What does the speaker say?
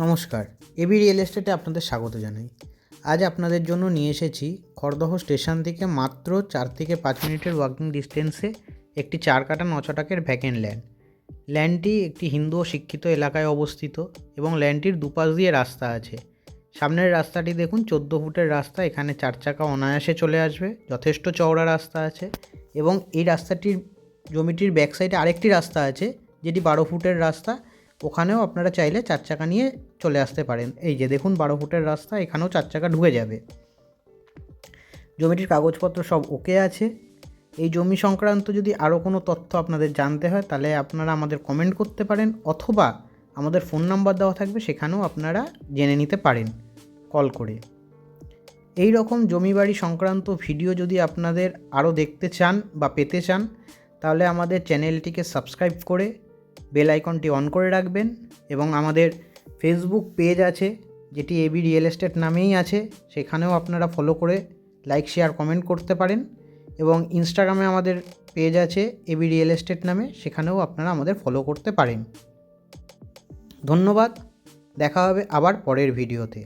নমস্কার AB real এস্টেটে আপনাদের স্বাগত জানাই। আজ আপনাদের জন্য নিয়ে এসেছি খড়দহ স্টেশন থেকে মাত্র চার থেকে পাঁচ মিনিটের ওয়াকিং ডিস্টেন্সে একটি চার কাটা নচটাকের ভ্যাকেন্ট ল্যান্ড ল্যান্ডটি একটি হিন্দু ও শিক্ষিত এলাকায় অবস্থিত এবং ল্যান্ডটির দুপাশ দিয়ে রাস্তা আছে। সামনের রাস্তাটি দেখুন, চোদ্দ ফুটের রাস্তা, এখানে চার চাকা অনায়াসে চলে আসবে, যথেষ্ট চওড়া রাস্তা আছে এবং এই রাস্তাটির জমিটির ব্যাক সাইডে আরেকটি রাস্তা আছে, যেটি বারো ফুটের রাস্তা। ওখানেও আপনারা চাইলে চার চাকা নিয়ে চলে আসতে পারেন। এই যে দেখুন বারো ফুটের রাস্তা, এখানেও চার চাকা ঢুকে যাবে। জমিটির কাগজপত্র সব ওকে আছে। এই জমি সংক্রান্ত যদি আরও কোনো তথ্য আপনাদের জানতে হয়, তাহলে আপনারা আমাদের কমেন্ট করতে পারেন, অথবা আমাদের ফোন নাম্বার দেওয়া থাকবে, সেখানেও আপনারা জেনে নিতে পারেন কল করে। এই রকম জমি বাড়ি সংক্রান্ত ভিডিও যদি আপনাদের আরও দেখতে চান বা পেতে চান, তাহলে আমাদের চ্যানেলটিকে সাবস্ক্রাইব করে বেল আইকনটি অন করে রাখবেন এবং আমাদের ফেসবুক পেজ আছে, যেটি এবি রিয়েল এস্টেট নামেই আছে, সেখানেও আপনারা ফলো করে লাইক শেয়ার কমেন্ট করতে পারেন এবং ইনস্টাগ্রামে আমাদের পেজ আছে এবি রিয়েল এস্টেট নামে, সেখানেও আপনারা আমাদের ফলো করতে পারেন। ধন্যবাদ, দেখা হবে আবার পরের ভিডিওতে